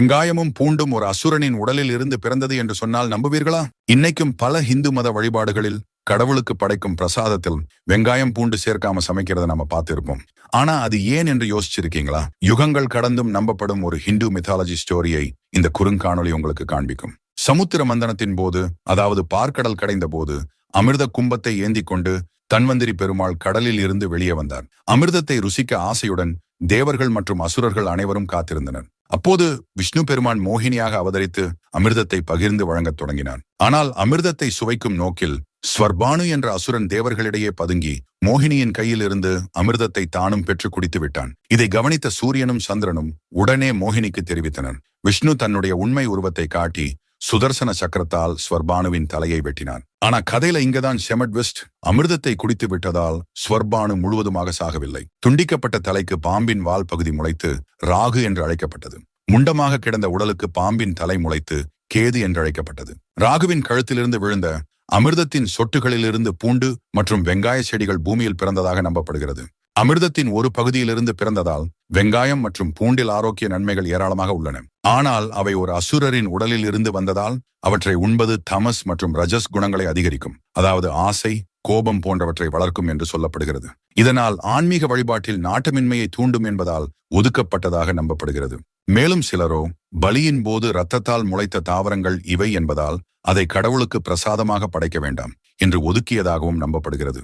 வெங்காயமும் பூண்டும் ஒரு அசுரனின் உடலில் இருந்து பிறந்தது என்று சொன்னால் நம்புவீர்களா? இன்னைக்கும் பல இந்து மத வழிபாடுகளில் கடவுளுக்கு படைக்கும் பிரசாதத்தில் வெங்காயம் பூண்டு சேர்க்காம சமைக்கிறத நம்ம பார்த்திருப்போம். ஆனா அது ஏன் என்று யோசிச்சிருக்கீங்களா? யுகங்கள் கடந்தும் நம்பப்படும் ஒரு ஹிந்து மித்தாலஜி ஸ்டோரியை இந்த குறுங்காணொளி உங்களுக்கு காண்பிக்கும். சமுத்திர மந்தனத்தின் போது அதாவது பார்க்கடல் கடைந்த போது அமிர்த கும்பத்தை ஏந்தி கொண்டு தன்வந்திரி பெருமாள் கடலில் இருந்து வெளியே வந்தார். அமிர்தத்தை ருசிக்க ஆசையுடன் தேவர்கள் மற்றும் அசுரர்கள் அனைவரும் காத்திருந்தனர். அப்போது விஷ்ணு பெருமான் மோகினியாக அவதரித்து அமிர்தத்தை பகிர்ந்து வழங்கத் தொடங்கினான். ஆனால் அமிர்தத்தை சுவைக்கும் நோக்கில் ஸ்வர்பானு என்ற அசுரன் தேவர்களிடையே பதுங்கி மோகினியின் கையில் இருந்து அமிர்தத்தை தானும் பெற்று குடித்து விட்டான். இதை கவனித்த சூரியனும் சந்திரனும் உடனே மோகினிக்கு தெரிவித்தனர். விஷ்ணு தன்னுடைய உண்மை உருவத்தை காட்டி சுதர்சன சக்கரத்தால் ஸ்வர்பானுவின் தலையை வெட்டினான். ஆனா கதையில இங்கதான் செமட் வெஸ்ட் அமிர்தத்தை குடித்து விட்டதால் ஸ்வர்பானு முழுவதுமாக சாகவில்லை. துண்டிக்கப்பட்ட தலைக்கு பாம்பின் வால் பகுதி முளைத்து ராகு என்று அழைக்கப்பட்டது. முண்டமாக கிடந்த உடலுக்கு பாம்பின் தலை முளைத்து கேது என்று அழைக்கப்பட்டது. ராகுவின் கழுத்திலிருந்து விழுந்த அமிர்தத்தின் சொட்டுகளிலிருந்து பூண்டு மற்றும் வெங்காய செடிகள் பூமியில் பிறந்ததாக நம்பப்படுகிறது. அமிர்தத்தின் ஒரு பகுதியிலிருந்து பிறந்ததால் வெங்காயம் மற்றும் பூண்டில் ஆரோக்கிய நன்மைகள் ஏராளமாக உள்ளன. ஆனால் அவை ஒரு அசுரரின் உடலில் இருந்து வந்ததால் அவற்றை உண்பது தமஸ் மற்றும் ரஜஸ் குணங்களை அதிகரிக்கும். அதாவது ஆசை கோபம் போன்றவற்றை வளர்க்கும் என்று சொல்லப்படுகிறது. இதனால் ஆன்மீக வழிபாட்டில் நாட்டமின்மையை தூண்டும் என்பதால் ஒதுக்கப்பட்டதாக நம்பப்படுகிறது. மேலும் சிலரோ பலியின் போது இரத்தத்தால் முளைத்த தாவரங்கள் இவை என்பதால் அதை கடவுளுக்கு பிரசாதமாக படைக்க வேண்டாம் என்று ஒதுக்கியதாகவும் நம்பப்படுகிறது.